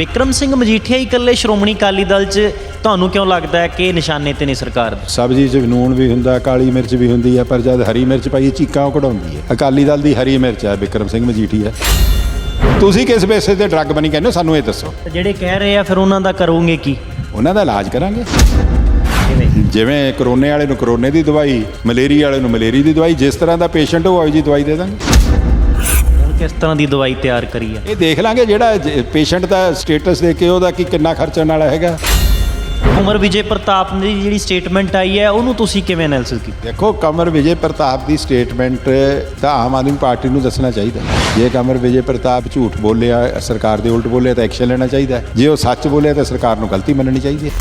ਵਿਕਰਮ ਸਿੰਘ ਮਜੀਠੀਆ ਹੀ ਇਕੱਲੇ ਸ਼੍ਰੋਮਣੀ ਅਕਾਲੀ ਦਲ 'ਚ ਤੁਹਾਨੂੰ ਕਿਉਂ ਲੱਗਦਾ ਹੈ ਕਿ ਨਿਸ਼ਾਨੇ ਤੇ ਨੇ ਸਰਕਾਰ ਦੇ? ਸਬਜ਼ੀ 'ਚ ਨੂਣ ਵੀ ਹੁੰਦਾ ਕਾਲੀ ਮਿਰਚ ਵੀ ਹੁੰਦੀ ਹੈ ਪਰ ਜਦ ਹਰੀ ਮਿਰਚ ਪਾਈ ਚੀਕਾਂ ਉਹ ਕਢਾਉਂਦੀ ਹੈ। ਅਕਾਲੀ ਦਲ ਦੀ ਹਰੀ ਮਿਰਚ ਹੈ ਵਿਕਰਮ ਸਿੰਘ ਮਜੀਠੀਆ। ਤੁਸੀਂ ਕਿਸ ਬੇਸਿਸ ਤੇ ਡਰੱਗ ਬਣੀ ਕਹਿੰਦੇ ਹੋ? ਸਾਨੂੰ ਇਹ ਦੱਸੋ। ਜਿਹੜੇ ਕਹਿ ਰਹੇ ਆ ਫਿਰ ਉਹਨਾਂ ਦਾ ਕਰੋਗੇ ਕੀ? ਉਹਨਾਂ ਦਾ ਇਲਾਜ ਕਰਾਂਗੇ। ਜਿਵੇਂ ਕਰੋਨੇ ਵਾਲੇ ਨੂੰ ਕਰੋਨੇ ਦੀ ਦਵਾਈ ਮਲੇਰੀਆ ਵਾਲੇ ਨੂੰ ਮਲੇਰੀ ਦੀ ਦਵਾਈ ਜਿਸ ਤਰ੍ਹਾਂ ਦਾ ਪੇਸ਼ੈਂਟ ਉਹ ਜੀ ਦਵਾਈ ਦੇ ਦਾਂਗੇ। ਕਿਸ ਤਰ੍ਹਾਂ ਦੀ ਦਵਾਈ ਤਿਆਰ ਕਰੀ ਹੈ ਇਹ ਦੇਖ ਲਾਂਗੇ ਜਿਹੜਾ ਪੇਸ਼ੈਂਟ ਦਾ ਸਟੇਟਸ ਦੇ ਕੇ ਉਹਦਾ ਕੀ ਕਿੰਨਾ ਖਰਚਣ ਵਾਲਾ ਹੈਗਾ। ਉਮਰ ਵਿਜੇ ਪ੍ਰਤਾਪ ਦੀ ਜਿਹੜੀ ਸਟੇਟਮੈਂਟ ਆਈ ਹੈ ਉਹਨੂੰ ਤੁਸੀਂ ਕਿਵੇਂ ਐਨਾਲਿਸਿਸ ਕੀਤਾ? ਦੇਖੋ ਕਮਰ ਵਿਜੇ ਪ੍ਰਤਾਪ ਦੀ ਸਟੇਟਮੈਂਟ ਤਾਂ ਆਮ ਆਦਮੀ ਪਾਰਟੀ ਨੂੰ ਦੱਸਣਾ ਚਾਹੀਦਾ। ਜੇ ਕਮਰ ਵਿਜੇ ਪ੍ਰਤਾਪ ਝੂਠ ਬੋਲਿਆ ਸਰਕਾਰ ਦੇ ਉਲਟ ਬੋਲਿਆ ਤਾਂ ਐਕਸ਼ਨ ਲੈਣਾ ਚਾਹੀਦਾ। ਜੇ ਉਹ ਸੱਚ ਬੋਲਿਆ ਤਾਂ ਸਰਕਾਰ ਨੂੰ ਗਲਤੀ ਮੰਨਣੀ ਚਾਹੀਦੀ ਹੈ।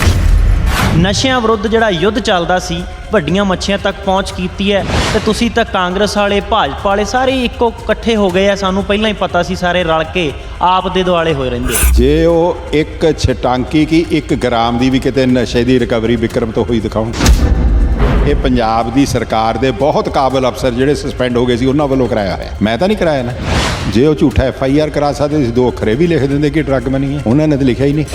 ਨਸ਼ਿਆਂ ਵਿਰੁੱਧ ਜਿਹੜਾ ਯੁੱਧ ਚੱਲਦਾ ਸੀ, ਵੱਡੀਆਂ ਮੱਛੀਆਂ ਤੱਕ ਪਹੁੰਚ ਕੀਤੀ ਹੈ ਤੇ ਤੁਸੀਂ ਤਾਂ ਕਾਂਗਰਸ ਵਾਲੇ, ਭਾਜਪਾ ਵਾਲੇ ਸਾਰੇ ਇੱਕੋ ਇਕੱਠੇ ਹੋ ਗਏ ਆ, ਸਾਨੂੰ ਪਹਿਲਾਂ ਹੀ ਪਤਾ ਸੀ ਸਾਰੇ ਰਲ ਕੇ ਆਪ ਦੇ ਦੁਆਲੇ ਹੋਏ ਰਹਿੰਦੇ ਜੇ ਉਹ ਇੱਕ ਛਟਾਂਕੀ ਕੀ 1 ਗ੍ਰਾਮ ਦੀ ਵੀ ਕਿਤੇ ਨਸ਼ੇ ਦੀ ਰਿਕਵਰੀ ਵਿਕਰਮ ਤੋਂ ਹੋਈ ਦਿਖਾਉਣ? ਇਹ ਪੰਜਾਬ ਦੀ ਸਰਕਾਰ ਦੇ ਬਹੁਤ ਕਾਬਲ ਅਫਸਰ ਜਿਹੜੇ ਸਸਪੈਂਡ ਹੋ ਗਏ ਸੀ, ਉਹਨਾਂ ਵੱਲੋਂ ਕਰਾਇਆ ਹੋਇਆ। ਮੈਂ ਤਾਂ ਨਹੀਂ ਕਰਾਇਆ ਨਾ। ਜੇ ਉਹ ਝੂਠਾ ਐਫ ਆਈ ਆਰ ਕਰਾ ਸਕਦੇ ਸੀ, ਦੋ ਅੱਖਰੇ ਵੀ ਲਿਖ ਦਿੰਦੇ ਕਿ ਡਰੱਗ ਬਣੀ ਹੈ। ਉਹਨਾਂ ਨੇ ਤਾਂ ਲਿਖਿਆ ਹੀ ਨਹੀਂ।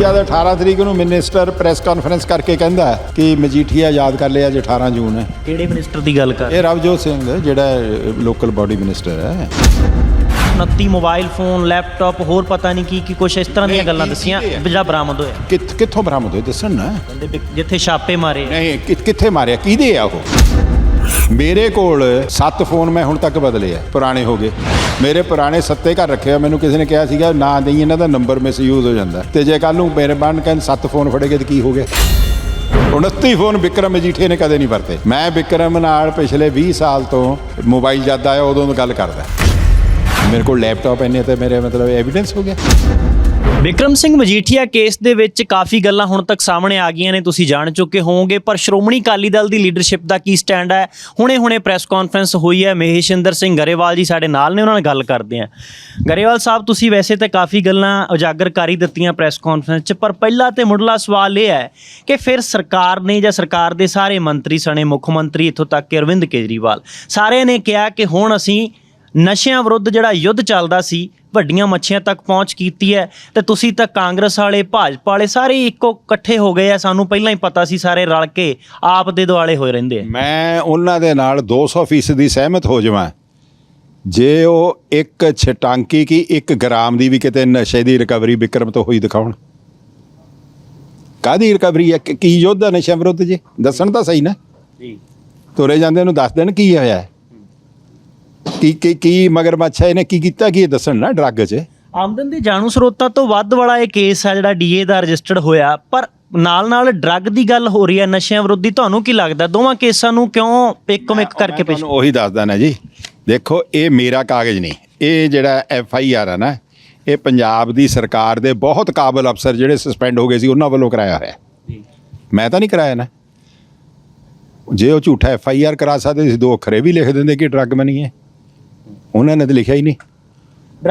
ਜਦ 18 ਤਰੀਕ ਨੂੰ ਮਿਨਿਸਟਰ ਪ੍ਰੈਸ ਕਾਨਫਰੰਸ ਕਰਕੇ ਕਹਿੰਦਾ ਕਿ ਮਜੀਠੀਆ ਯਾਦ ਕਰ ਲਿਆ ਅੱਜ 18 ਜੂਨ ਹੈ। ਕਿਹੜੇ ਮਿਨਿਸਟਰ ਦੀ ਗੱਲ ਕਰ ਇਹ ਰਵਜੋਤ ਸਿੰਘ ਜਿਹੜਾ ਲੋਕਲ ਬਾਡੀ ਮਿਨਿਸਟਰ ਹੈ। 29 ਮੋਬਾਈਲ ਫੋਨ ਲੈਪਟਾਪ ਹੋਰ ਪਤਾ ਨਹੀਂ ਕੀ ਕੀ ਕੁਛ ਇਸ ਤਰ੍ਹਾਂ ਦੀਆਂ ਗੱਲਾਂ ਦੱਸੀਆਂ? ਜਿਹੜਾ ਬਰਾਮਦ ਹੋਇਆ। ਕਿੱਥ- ਬਰਾਮਦ ਹੋਏ ਦੱਸਣ ਨਾ। ਜਿੱਥੇ ਛਾਪੇ ਮਾਰੇ ਨਹੀਂ ਕਿੱਥੇ ਮਾਰਿਆ? ਕਿਹਦੇ ਆ ਉਹ? ਮੇਰੇ ਕੋਲ 7 ਫੋਨ ਮੈਂ ਹੁਣ ਤੱਕ ਬਦਲੇ ਆ, ਪੁਰਾਣੇ ਹੋ ਗਏ। ਮੇਰੇ ਪੁਰਾਣੇ ਸੱਤੇ ਘਰ ਰੱਖੇ ਆ, ਮੈਨੂੰ ਕਿਸੇ ਨੇ ਕਿਹਾ ਸੀਗਾ, ਨਾ ਦੇਈ ਇਹਨਾਂ ਦਾ ਨੰਬਰ ਮਿਸਯੂਜ਼ ਹੋ ਜਾਂਦਾ। ਤੇ ਜੇ ਕੱਲ ਨੂੰ ਮੇਰੇ ਬੰਨ ਕਹਿਣ 7 ਫੋਨ ਫੜੇ ਗਏ ਤਾਂ ਕੀ ਹੋ ਗਿਆ 29 ਫੋਨ ਵਿਕਰਮ ਮਜੀਠੇ ਨੇ ਕਦੇ ਨਹੀਂ ਵਰਤੇ। ਮੈਂ ਵਿਕਰਮ ਨਾਲ ਪਿਛਲੇ 20 ਸਾਲ ਤੋਂ ਮੋਬਾਈਲ ਜਦ ਆਇਆ ਉਦੋਂ ਗੱਲ ਕਰਦਾ। ਮੇਰੇ ਕੋਲ ਲੈਪਟਾਪ ਇੰਨੇ ਤੇ ਮੇਰੇ ਮਤਲਬ ਐਵੀਡੈਂਸ ਹੋ ਗਿਆ। ਵਿਕਰਮ ਸਿੰਘ ਮਜੀਠੀਆ, ਕੇਸ ਦੇ ਵਿੱਚ ਕਾਫੀ ਗੱਲਾਂ ਹੁਣ ਤੱਕ ਸਾਹਮਣੇ ਆ ਗਈਆਂ ਨੇ, ਤੁਸੀਂ ਜਾਣ ਚੁੱਕੇ ਹੋਵੋਗੇ, ਪਰ ਸ਼੍ਰੋਮਣੀ ਅਕਾਲੀ ਦਲ ਦੀ ਲੀਡਰਸ਼ਿਪ ਦਾ ਕੀ ਸਟੈਂਡ ਹੈ? ਹੁਣੇ-ਹੁਣੇ ਪ੍ਰੈਸ ਕਾਨਫਰੰਸ ਹੋਈ ਹੈ, ਮਹੇਸ਼ਿੰਦਰ ਸਿੰਘ ਗਰੇਵਾਲ ਜੀ ਸਾਡੇ ਨਾਲ ਨੇ, ਉਹਨਾਂ ਨਾਲ ਗੱਲ ਕਰਦੇ ਆ ਗਰੇਵਾਲ ਸਾਹਿਬ, ਤੁਸੀਂ ਵੈਸੇ ਤਾਂ ਕਾਫੀ ਗੱਲਾਂ ਉਜਾਗਰ ਕਰ ਹੀ ਦਿੱਤੀਆਂ ਪ੍ਰੈਸ ਕਾਨਫਰੰਸ 'ਚ, ਪਰ ਪਹਿਲਾ ਤੇ ਮੁੱਢਲਾ ਸਵਾਲ ਇਹ ਹੈ ਕਿ ਫਿਰ ਸਰਕਾਰ ਨੇ ਜਾਂ ਸਰਕਾਰ ਦੇ ਸਾਰੇ ਮੰਤਰੀ ਸਣੇ ਮੁੱਖ ਮੰਤਰੀ ਇੱਥੋਂ ਤੱਕ ਕਿ ਅਰਵਿੰਦ ਕੇਜਰੀਵਾਲ, ਸਾਰਿਆਂ ਨੇ ਕਿਹਾ ਕਿ ਹੁਣ ਅਸੀਂ ਨਸ਼ਿਆਂ ਵਿਰੁੱਧ ਜਿਹੜਾ ਯੁੱਧ ਚੱਲਦਾ ਸੀ ਵੱਡੀਆਂ ਮੱਛੀਆਂ ਤੱਕ ਪਹੁੰਚ ਕੀਤੀ ਹੈ ਤੇ ਤੁਸੀਂ ਤਾਂ ਕਾਂਗਰਸ ਵਾਲੇ ਭਾਜਪਾ ਵਾਲੇ ਸਾਰੇ ਇੱਕੋ ਇਕੱਠੇ ਹੋ ਗਏ ਆ ਸਾਨੂੰ ਪਹਿਲਾਂ ਹੀ ਪਤਾ ਸੀ ਸਾਰੇ ਰਲ ਕੇ ਆਪ ਦੇ ਦੁਆਲੇ ਹੋਏ ਰਹਿੰਦੇ ਆ। ਮੈਂ ਉਹਨਾਂ ਦੇ ਨਾਲ 200% ਦੀ ਸਹਿਮਤ ਹੋ ਜਾਵਾਂ। ਜੇ ਉਹ ਇੱਕ ਛਟਾਂਕੀ ਕੀ 1 ਗ੍ਰਾਮ ਦੀ ਵੀ ਕਿਤੇ ਨਸ਼ੇ ਦੀ ਰਿਕਵਰੀ ਵਿਕਰਮ ਤੋਂ ਹੋਈ ਦਿਖਾਉਣ? ਕਾਦੀ ਰਿਕਵਰੀ ਹੈ? ਕਿ- ਕੀ ਯੋਧਾ ਨਸ਼ਾ ਵਿਰੁੱਧ ਜੀ? ਦੱਸਣ ਤਾਂ ਸਹੀ ਨਾ। ਜੀ। ਤੁਰੇ ਜਾਂਦੇ ਨੂੰ ਦੱਸ ਦੇਣ ਕੀ ਹੋਇਆ ਹੈ। ਕੀ ਕੀ ਕੀ ਮਗਰਮੱਛ ਹੈ? ਇਹਨੇ ਕੀ ਕੀਤਾ? ਕੀ ਇਹ ਦੱਸਣ ਨਾ ਡਰੱਗ 'ਚ? ਆਮਦਨ ਦੇ ਜਾਣੂ ਸਰੋਤਾਂ ਤੋਂ ਵੱਧ ਵਾਲਾ ਇਹ ਕੇਸ ਹੈ ਜਿਹੜਾ ਡੀਏ ਦਾ ਰਜਿਸਟਰਡ ਹੋਇਆ। ਪਰ ਨਾਲ ਨਾਲ ਡਰੱਗ ਦੀ ਗੱਲ ਹੋ ਰਹੀ ਹੈ। ਨਸ਼ਿਆਂ ਵਿਰੁੱਧੀ ਤੁਹਾਨੂੰ ਕੀ ਲੱਗਦਾ? ਦੋਵਾਂ ਕੇਸਾਂ ਨੂੰ ਕਿਉਂ ਇੱਕੋ ਇੱਕ ਕਰਕੇ ਪੇਸ਼ ਤੁਹਾਨੂੰ ਉਹੀ ਦੱਸਦਾ ਨਾ ਜੀ। ਦੇਖੋ ਇਹ ਮੇਰਾ ਕਾਗਜ਼ ਨਹੀਂ। ਇਹ ਜਿਹੜਾ ਐਫ ਆਈ ਆਰ ਆ ਨਾ ਇਹ ਪੰਜਾਬ ਦੀ ਸਰਕਾਰ ਦੇ ਬਹੁਤ ਕਾਬਲ ਅਫਸਰ ਜਿਹੜੇ ਸਸਪੈਂਡ ਹੋ ਗਏ ਸੀ ਉਹਨਾਂ ਵੱਲੋਂ ਕਰਾਇਆ ਹੋਇਆ। ਜੀ। ਮੈਂ ਤਾਂ ਨਹੀਂ ਕਰਾਇਆ ਨਾ। ਜੇ ਉਹ ਝੂਠਾ ਐਫ ਆਈ ਆਰ ਕਰਾ ਸਕਦੇ ਸੀ ਦੋ ਅਖਰੇ ਵੀ ਲਿਖ ਦਿੰਦੇ ਕਿ ਡਰੱਗ ਬਣੀ ਹੈ। ਉਹਨਾਂ ਨੇ ਤਾਂ ਲਿਖਿਆ ਹੀ ਨਹੀਂ।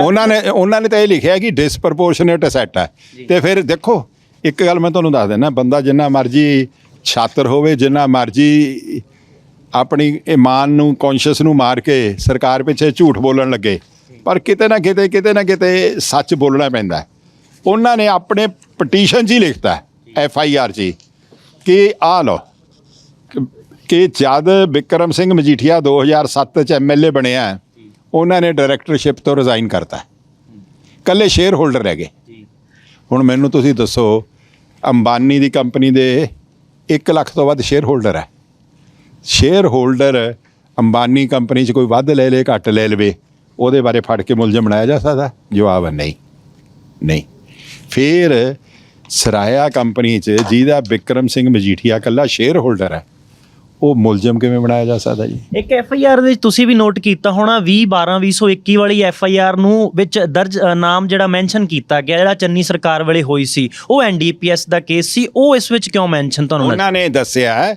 ਉਹਨਾਂ ਨੇ ਉਹਨਾਂ ਨੇ ਤਾਂ ਇਹ ਲਿਖਿਆ ਕਿ ਡਿਸਪ੍ਰੋਪੋਰਸ਼ਨੇਟ ਅਸੈਟ ਹੈ। ਤੇ ਫਿਰ ਦੇਖੋ ਇੱਕ ਗੱਲ ਮੈਂ ਤੁਹਾਨੂੰ ਦੱਸ ਦਿੰਦਾ ਬੰਦਾ ਜਿੰਨਾ ਮਰਜ਼ੀ ਛਾਤਰ ਹੋਵੇ ਜਿੰਨਾ ਮਰਜ਼ੀ ਆਪਣੀ ਇਮਾਨ ਨੂੰ ਕੌਨਸ਼ੀਅਸ ਨੂੰ ਮਾਰ ਕੇ ਸਰਕਾਰ ਪਿੱਛੇ ਝੂਠ ਬੋਲਣ ਲੱਗੇ ਪਰ ਕਿਤੇ ਨਾ ਕਿਤੇ ਕਿਤੇ ਨਾ ਕਿਤੇ ਸੱਚ ਬੋਲਣਾ ਪੈਂਦਾ। ਉਹਨਾਂ ਨੇ ਆਪਣੇ ਪਟੀਸ਼ਨ 'ਚ ਹੀ ਲਿਖਤਾ ਐਫ ਆਈ ਆਰ 'ਚ ਕਿ ਆ ਲਓ ਕਿ- ਜਦ ਵਿਕਰਮ ਸਿੰਘ ਮਜੀਠੀਆ 2007 ਚ ਐਮਐਲਏ ਬਣਿਆ ਉਹਨਾਂ ਨੇ ਡਾਇਰੈਕਟਰਸ਼ਿਪ ਤੋਂ ਰਿਜ਼ਾਈਨ ਕਰਤਾ ਕੱਲੇ ਸ਼ੇਅਰ ਹੋਲਡਰ ਰਹਿ ਗਏ। ਹੁਣ ਮੈਨੂੰ ਤੁਸੀਂ ਦੱਸੋ ਅੰਬਾਨੀ ਦੀ ਕੰਪਨੀ ਦੇ 1 ਲੱਖ ਤੋਂ ਵੱਧ ਸ਼ੇਅਰ ਹੋਲਡਰ ਹੈ। ਸ਼ੇਅਰ ਹੋਲਡਰ ਅੰਬਾਨੀ ਕੰਪਨੀ 'ਚ ਕੋਈ ਵੱਧ ਲੈ ਲੇ ਘੱਟ ਲੈ ਲਵੇ ਉਹਦੇ ਬਾਰੇ ਫੜ ਕੇ ਮੁਲਜ਼ਮ ਬਣਾਇਆ ਜਾ ਸਕਦਾ? ਜਵਾਬ ਹੈ ਨਹੀਂ। ਨਹੀਂ। ਫਿਰ ਸਰਾਇਆ ਕੰਪਨੀ 'ਚ ਜਿਹਦਾ ਵਿਕਰਮ ਸਿੰਘ ਮਜੀਠੀਆ ਕੱਲਾ ਸ਼ੇਅਰ ਹੋਲਡਰ ਹੈ। ਉਹ ਮੁਲਜ਼ਮ ਕਿਵੇਂ ਬਣਾਇਆ ਜਾ ਸਕਦਾ ਜੀ? ਇੱਕ ਐਫ ਆਈ ਆਰ ਦੇ ਵਿੱਚ ਤੁਸੀਂ ਵੀ ਨੋਟ ਕੀਤਾ ਹੋਣਾ 20 12 2021 ਵਾਲੀ ਐਫ ਆਈ ਆਰ ਨੂੰ ਵਿੱਚ ਦਰਜ ਨਾਮ ਜਿਹੜਾ ਮੈਂਸ਼ਨ ਕੀਤਾ ਗਿਆ ਜਿਹੜਾ ਚੰਨੀ ਸਰਕਾਰ ਵੇਲੇ ਹੋਈ ਸੀ ਉਹ ਐਨ ਡੀ ਪੀ ਐਸ ਦਾ ਕੇਸ ਸੀ ਉਹ ਇਸ ਵਿੱਚ ਕਿਉਂ ਮੈਂਸ਼ਨ ਤੁਹਾਨੂੰ ਉਹਨਾਂ ਨੇ ਦੱਸਿਆ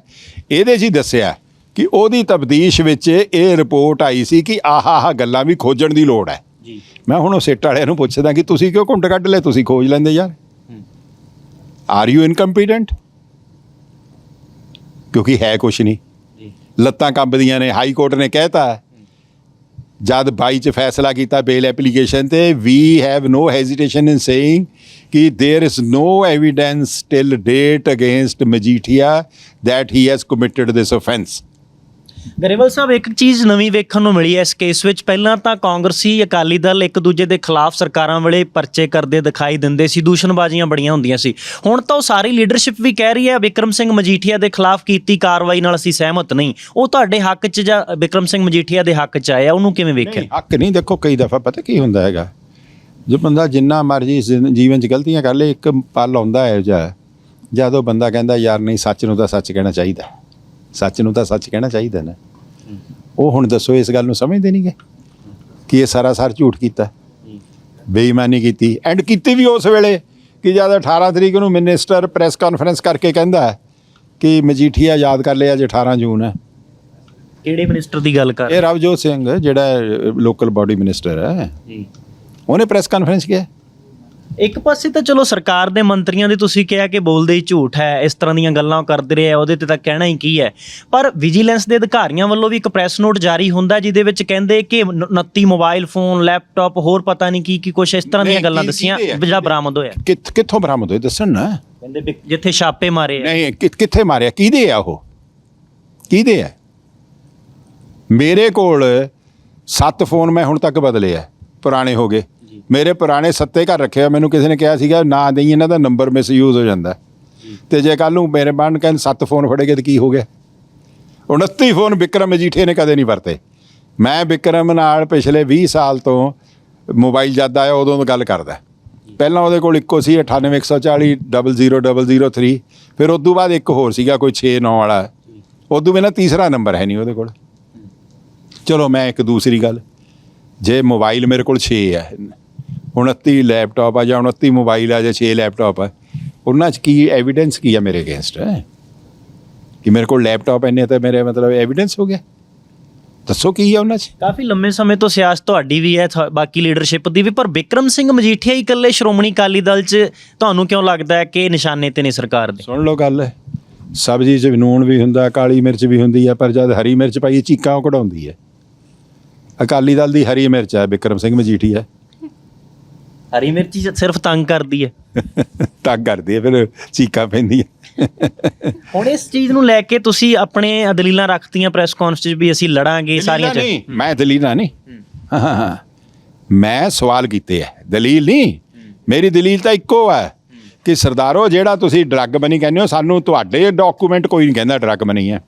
ਇਹਦੇ 'ਚ ਹੀ ਦੱਸਿਆ ਕਿ ਉਹਦੀ ਤਬਦੀਸ਼ ਵਿੱਚ ਇਹ ਰਿਪੋਰਟ ਆਈ ਸੀ ਕਿ ਆਹ ਆਹ ਗੱਲਾਂ ਵੀ ਖੋਜਣ ਦੀ ਲੋੜ ਹੈ। ਜੀ। ਮੈਂ ਹੁਣ ਉਹ ਸਿੱਟ ਵਾਲਿਆਂ ਨੂੰ ਪੁੱਛਦਾ ਕਿ ਤੁਸੀਂ ਕਿਉਂ ਘੁੰਡ ਕੱਢ ਲੈ ਤੁਸੀਂ ਖੋਜ ਲੈਂਦੇ ਯਾਰ। ਆਰ ਯੂ ਇਨਕੰਪੀਟੈਂਟ ਕਿਉਂਕਿ ਹੈ ਕੁਛ ਨਹੀਂ ਜੀ ਲੱਤਾਂ ਕੰਬਦੀਆਂ ਨੇ ਹਾਈ ਕੋਰਟ ਨੇ ਕਹਿਤਾ ਜਦ 22 ਚ ਫੈਸਲਾ ਕੀਤਾ ਬੇਲ ਐਪਲੀਕੇਸ਼ਨ ਤੇ we have no hesitation in saying ਕਿ there is no evidence till date against Majithia that he has committed this offense Grewal Sahib ਇੱਕ ਚੀਜ਼ ਨਵੀਂ ਵੇਖਣ ਨੂੰ ਮਿਲੀ ਹੈ ਇਸ ਕੇਸ ਵਿੱਚ। ਪਹਿਲਾਂ ਤਾਂ ਕਾਂਗਰਸੀ ਅਕਾਲੀ ਦਲ ਇੱਕ ਦੂਜੇ ਦੇ ਖਿਲਾਫ ਸਰਕਾਰਾਂ ਵੇਲੇ ਪਰਚੇ ਕਰਦੇ ਦਿਖਾਈ ਦਿੰਦੇ ਸੀ ਦੂਸ਼ਣਬਾਜ਼ੀਆਂ ਬੜੀਆਂ ਹੁੰਦੀਆਂ ਸੀ। ਹੁਣ ਤਾਂ ਉਹ ਸਾਰੀ ਲੀਡਰਸ਼ਿਪ ਵੀ ਕਹਿ ਰਹੀ ਹੈ ਵਿਕਰਮ ਸਿੰਘ ਮਜੀਠੀਆ ਦੇ ਖਿਲਾਫ ਕੀਤੀ ਕਾਰਵਾਈ ਨਾਲ ਅਸੀਂ ਸਹਿਮਤ ਨਹੀਂ। ਉਹ ਤੁਹਾਡੇ ਹੱਕ 'ਚ ਜਾਂ ਵਿਕਰਮ ਸਿੰਘ ਮਜੀਠੀਆ ਦੇ ਹੱਕ 'ਚ ਆਇਆ ਉਹਨੂੰ ਕਿਵੇਂ ਵੇਖਿਆ? ਨਹੀਂ ਹੱਕ ਨਹੀਂ ਦੇਖੋ ਕਈ ਦਫਾ ਪਤਾ ਕੀ ਹੁੰਦਾ ਹੈਗਾ। ਜੇ ਬੰਦਾ ਜਿੰਨਾ ਮਰਜ਼ੀ ਜੀਵਨ 'ਚ ਗਲਤੀਆਂ ਕਰ ਲੇ ਇੱਕ ਪਲ ਆਉਂਦਾ ਹੈ ਜਾਂ ਜਦੋਂ ਬੰਦਾ ਕਹਿੰਦਾ ਯਾਰ ਨਹੀਂ ਸੱਚ ਨੂੰ ਤਾਂ ਸੱਚ ਕਹਿਣਾ ਚਾਹੀਦਾ। ਸੱਚ ਨੂੰ ਤਾਂ ਸੱਚ ਕਹਿਣਾ ਚਾਹੀਦਾ ਨਾ। ਉਹ ਹੁਣ ਦੱਸੋ ਇਸ ਗੱਲ ਨੂੰ ਸਮਝਦੇ ਨਹੀਂਗੇ ਕਿ ਇਹ ਸਾਰਾ ਸਾਰ ਝੂਠ ਕੀਤਾ। ਬੇਈਮਾਨੀ ਕੀਤੀ। ਐਂਡ ਕੀਤੀ ਵੀ ਉਸ ਵੇਲੇ ਕਿ ਜਦ 18 ਤਰੀਕ ਨੂੰ ਮਿਨਿਸਟਰ ਪ੍ਰੈਸ ਕਾਨਫਰੰਸ ਕਰਕੇ ਕਹਿੰਦਾ ਹੈ ਕਿ ਮਜੀਠੀਆ ਯਾਦ ਕਰ ਲਿਆ ਅੱਜ 18 ਜੂਨ ਹੈ। ਕਿਹੜੇ ਮਿਨਿਸਟਰ ਦੀ ਗੱਲ ਕਰ ਇਹ ਰਵਜੋਤ ਸਿੰਘ ਜਿਹੜਾ ਲੋਕਲ ਬਾਡੀ ਮਿਨਿਸਟਰ ਹੈ। ਜੀ। ਉਹਨੇ ਪ੍ਰੈਸ ਕਾਨਫਰੰਸ ਕਿਹਾ। ਇੱਕ ਪਾਸੇ ਤਾਂ ਚਲੋ ਸਰਕਾਰ ਦੇ ਮੰਤਰੀਆਂ ਦੇ ਤੁਸੀਂ ਕਿਹਾ ਕਿ ਬੋਲਦੇ ਹੀ ਝੂਠ ਹੈ ਇਸ ਤਰ੍ਹਾਂ ਦੀਆਂ ਗੱਲਾਂ ਕਰਦੇ ਰਹੇ ਆ ਉਹਦੇ ਤੇ ਤਾਂ ਕਹਿਣਾ ਹੀ ਕੀ ਹੈ। ਪਰ ਵਿਜੀਲੈਂਸ ਦੇ ਅਧਿਕਾਰੀਆਂ ਵੱਲੋਂ ਵੀ ਇੱਕ ਪ੍ਰੈਸ ਨੋਟ ਜਾਰੀ ਹੁੰਦਾ ਜਿਹਦੇ ਵਿੱਚ ਕਹਿੰਦੇ ਕਿ 29 ਮੋਬਾਈਲ ਫੋਨ ਲੈਪਟਾਪ ਹੋਰ ਪਤਾ ਨਹੀਂ ਕੀ ਕੀ ਕੁਛ ਇਸ ਤਰ੍ਹਾਂ ਦੀਆਂ ਗੱਲਾਂ ਦੱਸੀਆਂ? ਜਿਹੜਾ ਬਰਾਮਦ ਹੋਇਆ। ਕਿੱਥ ਕਿੱਥੋਂ ਬਰਾਮਦ ਹੋਏ ਦੱਸਣ ਨਾ। ਕਹਿੰਦੇ ਜਿੱਥੇ ਛਾਪੇ ਮਾਰੇ ਆ। ਨਹੀਂ ਕਿੱਥੇ ਮਾਰਿਆ ਕਿਹਦੇ ਆ ਉਹ? ਕਿਹਦੇ ਆ? ਮੇਰੇ ਕੋਲ ਸੱਤ ਫੋਨ ਮੈਂ ਹੁਣ ਤੱਕ ਬਦਲੇ ਆ ਪੁਰਾਣੇ ਹੋ ਗਏ। ਮੇਰੇ ਪੁਰਾਣੇ ਸੱਤੇ ਘਰ ਰੱਖੇ ਹੋਏ ਮੈਨੂੰ ਕਿਸੇ ਨੇ ਕਿਹਾ ਸੀਗਾ, ਨਾ ਦੇਈ, ਇਹਨਾਂ ਦਾ ਨੰਬਰ ਮਿਸਯੂਜ਼ ਹੋ ਜਾਂਦਾ। ਤੇ ਜੇ ਕੱਲ ਨੂੰ ਮੇਰੇ ਬੰਨ ਕਹਿੰਦੇ ਸੱਤ ਫੋਨ ਫੜੇਗੇ ਤੇ ਕੀ ਹੋ ਗਿਆ? 29 ਫੋਨ ਵਿਕਰਮ ਅਜੀਠੇ ਨੇ ਕਦੇ ਨਹੀਂ ਵਰਤੇ। ਮੈਂ ਵਿਕਰਮ ਨਾਲ ਪਿਛਲੇ 20 ਸਾਲ ਤੋਂ ਮੋਬਾਈਲ ਜਦ ਆਇਆ, ਉਦੋਂ ਗੱਲ ਕਰਦਾ। ਪਹਿਲਾਂ ਉਹਦੇ ਕੋਲ ਇੱਕੋ ਸੀ 98140 00003 ਫਿਰ ਉਸ ਤੋਂ ਬਾਅਦ ਇੱਕ ਹੋਰ ਸੀਗਾ, ਕੋਈ 69 ਵਾਲਾ। ਉਦੋਂ ਬਿਨਾਂ ਤੀਸਰਾ ਨੰਬਰ ਹੈ ਨਹੀਂ ਉਹਦੇ ਕੋਲ। ਚਲੋ, ਮੈਂ ਇੱਕ ਦੂਸਰੀ ਗੱਲ। ਜੇ ਮੋਬਾਈਲ ਮੇਰੇ ਕੋਲ 6 ਹੈ 29 ਲੈਪਟਾਪ ਆ ਜਾਂ 29 ਮੋਬਾਈਲ ਆ ਜਾਂ 6 ਲੈਪਟਾਪ ਆ ਉਹਨਾਂ 'ਚ ਕੀ ਐਵੀਡੈਂਸ ਕੀ ਆ ਮੇਰੇ ਅਗੇਂਸਟ ਹੈ ਕਿ ਮੇਰੇ ਕੋਲ ਲੈਪਟਾਪ ਇੰਨੇ ਤਾਂ ਮੇਰੇ ਮਤਲਬ ਐਵੀਡੈਂਸ ਹੋ ਗਿਆ? ਦੱਸੋ ਕੀ ਆ ਉਹਨਾਂ 'ਚ? ਕਾਫੀ ਲੰਮੇ ਸਮੇਂ ਤੋਂ ਸਿਆਸਤ ਤੁਹਾਡੀ ਵੀ ਹੈ ਬਾਕੀ ਲੀਡਰਸ਼ਿਪ ਦੀ ਵੀ ਪਰ ਵਿਕਰਮ ਸਿੰਘ ਮਜੀਠੀਆ ਹੀ ਇਕੱਲੇ ਸ਼੍ਰੋਮਣੀ ਅਕਾਲੀ ਦਲ 'ਚ ਤੁਹਾਨੂੰ ਕਿਉਂ ਲੱਗਦਾ ਹੈ ਕਿ ਨਿਸ਼ਾਨੇ ਤੇ ਨੇ ਸਰਕਾਰ ਦੇ? ਸੁਣ ਲਓ ਗੱਲ ਸਬਜ਼ੀ 'ਚ ਨੂਣ ਵੀ ਹੁੰਦਾ ਕਾਲੀ ਮਿਰਚ ਵੀ ਹੁੰਦੀ ਆ ਪਰ ਜਦ ਹਰੀ ਮਿਰਚ ਪਾਈ ਚੀਕਾਂ ਕਢਾਉਂਦੀ ਹੈ। ਅਕਾਲੀ ਦਲ ਦੀ ਹਰੀ ਮਿਰਚ ਹੈ ਵਿਕਰਮ ਸਿੰਘ ਮਜੀਠੀਆ। ਹਰੀ ਮਿਰਚੀ ਸਿਰਫ ਤੰਗ ਕਰਦੀ ਹੈ। ਤੱਕ ਕਰਦੀ ਹੈ ਫਿਰ ਚੀਕਾਂ ਪੈਂਦੀਆਂ। ਹੁਣ ਇਸ ਚੀਜ਼ ਨੂੰ ਲੈ ਕੇ ਤੁਸੀਂ ਆਪਣੇ ਦਲੀਲਾਂ ਰੱਖਤੀਆਂ ਪ੍ਰੈਸ ਕਾਨਫਰੰਸ ਵੀ ਅਸੀਂ ਲੜਾਂਗੇ ਸਾਰੀਆਂ ਨਹੀਂ ਮੈਂ ਦਲੀਲਾਂ ਨਹੀਂ। ਹਾਂ। ਹਾਂ, ਹਾਂ ਮੈਂ ਸਵਾਲ ਕੀਤੇ ਹੈ ਦਲੀਲ ਨਹੀਂ। ਮੇਰੀ ਦਲੀਲ ਤਾਂ ਇੱਕੋ ਹੈ। ਕਿ ਸਰਦਾਰੋ ਜਿਹੜਾ ਤੁਸੀਂ ਡਰੱਗ ਬਣੀ ਕਹਿੰਦੇ ਹੋ ਸਾਨੂੰ ਤੁਹਾਡੇ ਡਾਕੂਮੈਂਟ ਕੋਈ ਨਹੀਂ ਕਹਿੰਦਾ ਡਰੱਗ ਬਣੀ ਹੈ।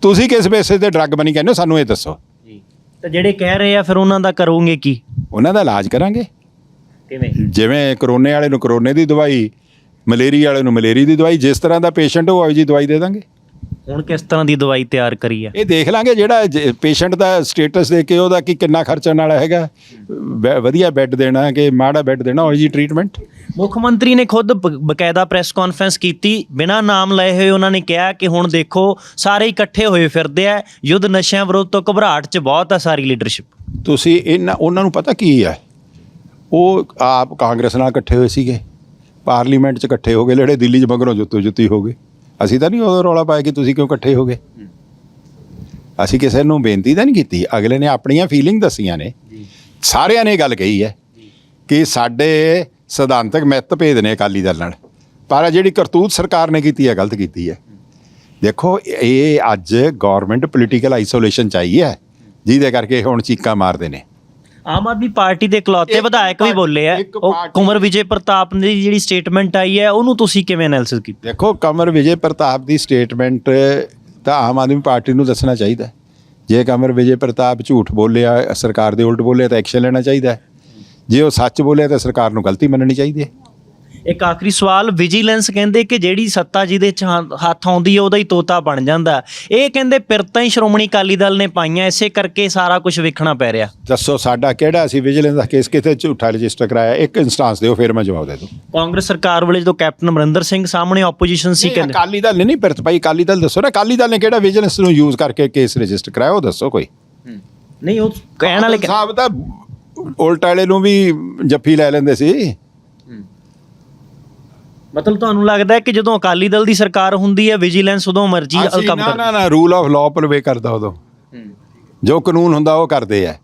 ਤੁਸੀਂ ਕਿਸ ਬੇਸਿਸ ਤੇ ਡਰੱਗ ਬਣੀ ਕਹਿੰਦੇ ਹੋ ਸਾਨੂੰ ਇਹ ਦੱਸੋ। ਜੀ। ਤੇ ਜਿਹੜੇ ਕਹਿ ਰਹੇ ਆ ਫਿਰ ਉਹਨਾਂ ਦਾ ਕਰੋਗੇ ਕੀ? ਉਹਨਾਂ ਦਾ ਇਲਾਜ ਕਰਾਂਗੇ। ਕਿਵੇਂ ਜਿਵੇਂ ਕਰੋਨੇ ਵਾਲੇ ਨੂੰ ਕਰੋਨੇ ਦੀ ਦਵਾਈ ਮਲੇਰੀਆ ਵਾਲੇ ਨੂੰ ਮਲੇਰੀ ਦੀ ਦਵਾਈ ਜਿਸ ਤਰ੍ਹਾਂ ਦਾ ਪੇਸ਼ੈਂਟ ਉਹ ਜੀ ਦਵਾਈ ਦੇ ਦਾਂਗੇ। ਹੁਣ ਕਿਸ ਤਰ੍ਹਾਂ ਦੀ ਦਵਾਈ ਤਿਆਰ ਕਰੀ ਆ? ਇਹ ਦੇਖ ਲਾਂਗੇ ਜਿਹੜਾ ਪੇਸ਼ੈਂਟ ਦਾ ਸਟੇਟਸ ਦੇ ਕੇ ਉਹਦਾ ਕੀ ਕਿੰਨਾ ਖਰਚਣ ਵਾਲਾ ਹੈਗਾ। ਵਧੀਆ ਬੈੱਡ ਦੇਣਾ ਕਿ ਮਾੜਾ ਬੈੱਡ ਦੇਣਾ ਉਹ ਜੀ ਟ੍ਰੀਟਮੈਂਟ। ਮੁੱਖ ਮੰਤਰੀ ਨੇ ਖੁਦ ਬਕਾਇਦਾ ਪ੍ਰੈਸ ਕਾਨਫਰੰਸ ਕੀਤੀ। ਬਿਨਾਂ ਨਾਮ ਲਏ ਹੋਏ ਉਹਨਾਂ ਨੇ ਕਿਹਾ ਕਿ ਹੁਣ ਦੇਖੋ ਸਾਰੇ ਇਕੱਠੇ ਹੋਏ ਫਿਰਦੇ ਆ। ਯੁੱਧ ਨਸ਼ਿਆਂ ਵਿਰੁੱਧ ਤੋਂ ਘਬਰਾਹਟ 'ਚ ਬਹੁਤ ਆ ਸਾਰੀ ਲੀਡਰਸ਼ਿਪ। ਤੁਸੀਂ ਇਹਨਾਂ ਉਹਨਾਂ ਨੂੰ ਪਤਾ ਕੀ ਹੈ ਉਹ ਆਪ ਕਾਂਗਰਸ ਨਾਲ ਇਕੱਠੇ ਹੋਏ ਸੀਗੇ। ਪਾਰਲੀਮੈਂਟ 'ਚ ਇਕੱਠੇ ਹੋ ਗਏ, ਜਿਹੜੇ ਦਿੱਲੀ 'ਚ ਮਗਰੋਂ ਜੁੱਤੋ ਜੁੱਤੀ ਹੋ ਗਏ। ਅਸੀਂ ਤਾਂ ਨਹੀਂ ਉਹ ਰੌਲਾ ਪਾਇਆ ਕਿ ਤੁਸੀਂ ਕਿਉਂ ਇਕੱਠੇ ਹੋ ਗਏ। ਅਸੀਂ ਕਿਸੇ ਨੂੰ ਬੇਨਤੀ ਤਾਂ ਨਹੀਂ ਕੀਤੀ। ਅਗਲੇ ਨੇ ਆਪਣੀਆਂ ਫੀਲਿੰਗ ਦੱਸੀਆਂ ਨੇ। ਸਾਰਿਆਂ ਨੇ ਗੱਲ ਕਹੀ ਹੈ ਕਿ ਸਾਡੇ ਸਿਧਾਂਤਕ ਮਤਭੇਦ ਨੇ ਅਕਾਲੀ ਦਲ ਨਾਲ। ਪਰ ਜਿਹੜੀ ਕਰਤੂਤ ਸਰਕਾਰ ਨੇ ਕੀਤੀ ਹੈ, ਗਲਤ ਕੀਤੀ ਹੈ। ਦੇਖੋ, ਇਹ ਅੱਜ ਗਵਰਨਮੈਂਟ ਪੋਲੀਟੀਕਲ ਆਈਸੋਲੇਸ਼ਨ ਚਾਹੀਏ ਹੈ। ਜਿਹਦੇ ਕਰਕੇ ਹੁਣ ਚੀਕਾਂ ਮਾਰਦੇ ਨੇ। ਆਮ ਆਦਮੀ ਪਾਰਟੀ ਦੇ ਇਕਲੌਤੇ ਇੱਕ ਵਿਧਾਇਕ ਵੀ ਪਾਰਟੀ- ਬੋਲੇ ਆ ਇੱਕ ਉਹ ਪਾਰਟੀ- ਕੁਮਰ ਵਿਜੇ ਪ੍ਰਤਾਪ ਦੀ ਜਿਹੜੀ ਸਟੇਟਮੈਂਟ ਆਈ ਹੈ ਉਹਨੂੰ ਤੁਸੀਂ ਕਿਵੇਂ ਐਨਾਲਿਸਿਸ ਕੀਤਾ ਦੇਖੋ ਕਮਰ ਵਿਜੇ ਪ੍ਰਤਾਪ ਦੀ ਸਟੇਟਮੈਂਟ ਤਾਂ ਆਮ ਆਦਮੀ ਪਾਰਟੀ ਨੂੰ ਦੱਸਣਾ ਚਾਹੀਦਾ ਹੈ। ਜੇ ਕਮਰ ਵਿਜੇ ਪ੍ਰਤਾਪ ਝੂਠ ਬੋਲਿਆ ਸਰਕਾਰ ਦੇ ਉਲਟ ਬੋਲਿਆ ਤਾਂ ਐਕਸ਼ਨ ਲੈਣਾ ਚਾਹੀਦਾ ਹੈ। ਜੇ ਉਹ ਸੱਚ ਬੋਲਿਆ ਤਾਂ ਸਰਕਾਰ ਨੂੰ ਗਲਤੀ ਮੰਨਣੀ ਚਾਹੀਦੀ ਹੈ ਇੱਕ ਆਖਰੀ ਸਵਾਲ ਵਿਜੀਲੈਂਸ ਕਹਿੰਦੇ ਕਿ ਜਿਹੜੀ ਸੱਤਾ ਜਿਹਦੇ ਚ ਹਾਂ- ਹੱਥ ਆਉਂਦੀ ਹੈ ਉਹਦਾ ਹੀ ਤੋਤਾ ਬਣ ਜਾਂਦਾ। ਇਹ ਕਹਿੰਦੇ ਪਿਰਤਾਂ ਹੀ ਸ਼੍ਰੋਮਣੀ ਅਕਾਲੀ ਦਲ ਨੇ ਪਾਈਆਂ ਇਸੇ ਕਰਕੇ ਸਾਰਾ ਕੁਝ ਵੇਖਣਾ ਪੈ ਰਿਹਾ। ਦੱਸੋ ਸਾਡਾ ਕਿਹੜਾ ਅਸੀਂ ਵਿਜੀਲੈਂਸ ਦਾ ਕੇਸ ਕਿਤੇ ਝੂਠਾ ਰਜਿਸਟਰ ਕਰਾਇਆ? ਇੱਕ ਇਨਸਟੈਂਸ ਦਿਓ ਫਿਰ ਮੈਂ ਜਵਾਬ ਦੇ ਦੂੰ। ਕਾਂਗਰਸ ਸਰਕਾਰ ਵੇਲੇ ਜਦੋਂ ਕੈਪਟਨ ਅਮਰਿੰਦਰ ਸਿੰਘ ਸਾਹਮਣੇ ਆਪੋਜੀਸ਼ਨ ਸੀ ਨਹੀਂ, ਕਹਿੰਦੇ ਅਕਾਲੀ ਦਲ ਨੇ ਨਹੀਂ ਪਿਰਤ ਭਾਈ ਅਕਾਲੀ ਦਲ ਦੱਸੋ ਨਾ ਅਕਾਲੀ ਦਲ ਨੇ ਕਿਹੜਾ ਵਿਜੀਲੈਂਸ ਨੂੰ ਯੂਜ਼ ਕਰਕੇ ਕੇਸ ਰਜਿਸਟਰ ਕਰਾਇਆ ਉਹ ਦੱਸੋ ਕੋਈ। ਨਹੀਂ ਉਹ ਕਹਿਣ ਵਾਲੇ ਕਹਿ- ਸਾਹਿਬ ਤਾਂ ਉਲਟ ਵਾਲੇ ਨੂੰ ਵੀ ਜੱਫੀ ਲੈ ਲੈਂਦੇ ਸੀ। ਮਤਲਬ ਤੁਹਾਨੂੰ ਲੱਗਦਾ ਹੈ ਕਿ ਜਦੋਂ ਅਕਾਲੀ ਦਲ ਦੀ ਸਰਕਾਰ ਹੁੰਦੀ ਹੈ ਵਿਜੀਲੈਂਸ ਉਦੋਂ ਮਰਜ਼ੀ ਅਸੀਂ ਕੰਮ ਨਾ ਕਰਦੀ ਨਾ ਨਾ ਰੂਲ ਆਫ ਲਾਅ ਪਰਵੇ ਕਰਦਾ ਉਦੋਂ। ਜੋ ਕਾਨੂੰਨ ਹੁੰਦਾ ਉਹ ਕਰਦੇ ਆ।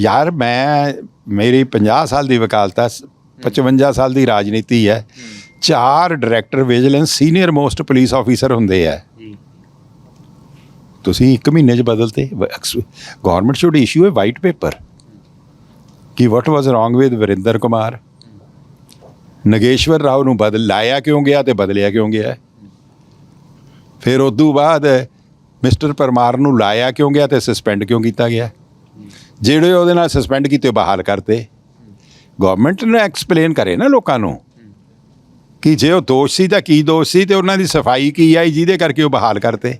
ਯਾਰ ਮੈਂ ਮੇਰੀ 50 ਸਾਲ ਦੀ ਵਕਾਲਤ ਹੈ। 55 ਸਾਲ ਦੀ ਰਾਜਨੀਤੀ ਹੈ। ਚਾਰ director vigilance senior most police officer ਹੁੰਦੇ ਆ। ਜੀ। ਤੁਸੀਂ ਇੱਕ ਮਹੀਨੇ 'ਚ ਬਦਲਤੇ। Government should issue a white paper ਕਿ what was wrong with Varinder Kumar? Nageshwar Rao ਨੂੰ ਬਦਲ ਲਾਇਆ ਕਿਉਂ ਗਿਆ ਤੇ ਬਦਲਿਆ ਕਿਉਂ ਗਿਆ? ਫਿਰ ਉਦੋਂ ਬਾਅਦ ਮਿਸਟਰ ਪਰਮਾਰ ਨੂੰ ਲਾਇਆ ਕਿਉਂ ਗਿਆ ਤੇ ਸਸਪੈਂਡ ਕਿਉਂ ਕੀਤਾ ਗਿਆ? ਜਿਹੜੇ ਉਹਦੇ ਨਾਲ ਸਸਪੈਂਡ ਕੀਤੇ ਬਹਾਲ ਕਰਤੇ। ਗਵਰਨਮੈਂਟ ਨੇ ਐਕਸਪਲੇਨ ਕਰੇ ਨਾ ਲੋਕਾਂ ਨੂੰ ਕਿ ਜੇ ਉਹ ਦੋਸ਼ ਸੀ ਤਾਂ ਕੀ ਦੋਸ਼ ਸੀ ਤੇ ਉਹਨਾਂ ਦੀ ਸਫ਼ਾਈ ਕੀ ਆਈ ਜਿਹਦੇ ਕਰਕੇ ਉਹ ਬਹਾਲ ਕਰਤੇ।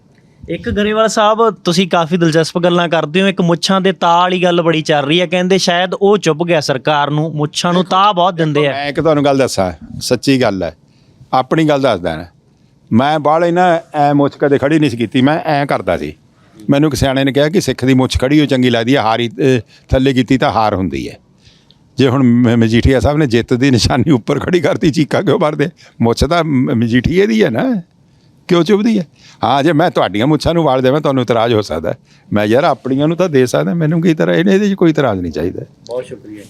ਇੱਕ ਗਰੇਵਾਲ ਸਾਹਿਬ ਤੁਸੀਂ ਕਾਫੀ ਦਿਲਚਸਪ ਗੱਲਾਂ ਕਰਦੇ ਹੋ। ਇੱਕ ਮੁੱਛਾਂ ਦੇ ਤਾਹ ਵਾਲੀ ਗੱਲ ਬੜੀ ਚੱਲ ਰਹੀ ਹੈ। ਕਹਿੰਦੇ ਸ਼ਾਇਦ ਉਹ ਚੁੱਪ ਗਿਆ ਸਰਕਾਰ ਨੂੰ। ਮੁੱਛਾਂ ਨੂੰ ਤਾਹ ਬਹੁਤ ਦਿੰਦੇ ਆ। ਮੈਂ ਇੱਕ ਤੁਹਾਨੂੰ ਗੱਲ ਦੱਸਾਂ। ਸੱਚੀ ਗੱਲ ਹੈ। ਆਪਣੀ ਗੱਲ ਦੱਸਦਾ ਨਾ ਮੈਂ ਬਾਹਲੇ ਨਾ ਐ ਮੁੱਛ ਕਦੇ ਖੜੀ ਨਹੀਂ ਸੀ ਕੀਤੀ। ਮੈਂ ਐ ਕਰਦਾ ਸੀ। ਮੈਨੂੰ ਇੱਕ ਸਿਆਣੇ ਨੇ ਕਿਹਾ ਕਿ ਸਿੱਖ ਦੀ ਮੁੱਛ ਖੜੀ ਹੋ ਚੰਗੀ ਲੱਗਦੀ ਹੈ। ਹਾਰੀ ਥੱਲੇ ਕੀਤੀ ਤਾਂ ਹਾਰ ਹੁੰਦੀ ਹੈ। ਜੇ ਹੁਣ ਮ- ਮਜੀਠੀਆ ਸਾਹਿਬ ਨੇ ਜਿੱਤ ਦੀ ਨਿਸ਼ਾਨੀ ਉੱਪਰ ਖੜੀ ਕਰਤੀ ਚੀਕਾ ਕਿਉਂ ਮਾਰਦੇ ਮੁੱਛ ਤਾਂ ਮ- ਮਜੀਠੀਏ ਦੀ ਹੈ ਨਾ। ਕਿਉਂ ਚੁੱਭਦੀ ਹੈ? ਹਾਂ ਜੇ ਮੈਂ ਤੁਹਾਡੀਆਂ ਮੁੱਛਾਂ ਨੂੰ ਵਾਲ ਦੇਵਾਂ ਤੁਹਾਨੂੰ ਇਤਰਾਜ਼ ਹੋ ਸਕਦਾ। ਮੈਂ ਯਾਰ ਆਪਣੀਆਂ ਨੂੰ ਤਾਂ ਦੇ ਸਕਦਾ ਮੈਨੂੰ ਕੀ ਤਰ੍ਹਾਂ ਇਹਦੇ 'ਚ ਕੋਈ ਇਤਰਾਜ਼ ਨਹੀਂ ਚਾਹੀਦਾ। ਬਹੁਤ ਸ਼ੁਕਰੀਆ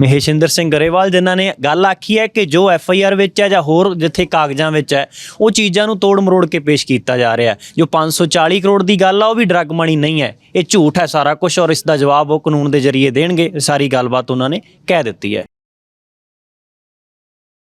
ਮਹੇਸ਼ਿੰਦਰ ਸਿੰਘ ਗਰੇਵਾਲ ਜਿਨ੍ਹਾਂ ਨੇ ਗੱਲ ਆਖੀ ਹੈ ਕਿ ਜੋ ਐਫ ਆਈ ਆਰ ਵਿੱਚ ਹੈ ਜਾਂ ਹੋਰ ਜਿੱਥੇ ਕਾਗਜ਼ਾਂ ਵਿੱਚ ਹੈ ਉਹ ਚੀਜ਼ਾਂ ਨੂੰ ਤੋੜ ਮਰੋੜ ਕੇ ਪੇਸ਼ ਕੀਤਾ ਜਾ ਰਿਹਾ ਜੋ 540 ਕਰੋੜ ਦੀ ਗੱਲ ਆ ਉਹ ਵੀ ਡਰੱਗ ਮਨੀ ਨਹੀਂ ਹੈ। ਇਹ ਝੂਠ ਹੈ ਸਾਰਾ ਕੁਝ ਔਰ ਇਸ ਦਾ ਜਵਾਬ ਉਹ ਕਾਨੂੰਨ ਦੇ ਜ਼ਰੀਏ ਦੇਣਗੇ। ਸਾਰੀ ਗੱਲਬਾਤ ਉਹਨਾਂ ਨੇ ਕਹਿ ਦਿੱਤੀ ਹੈ।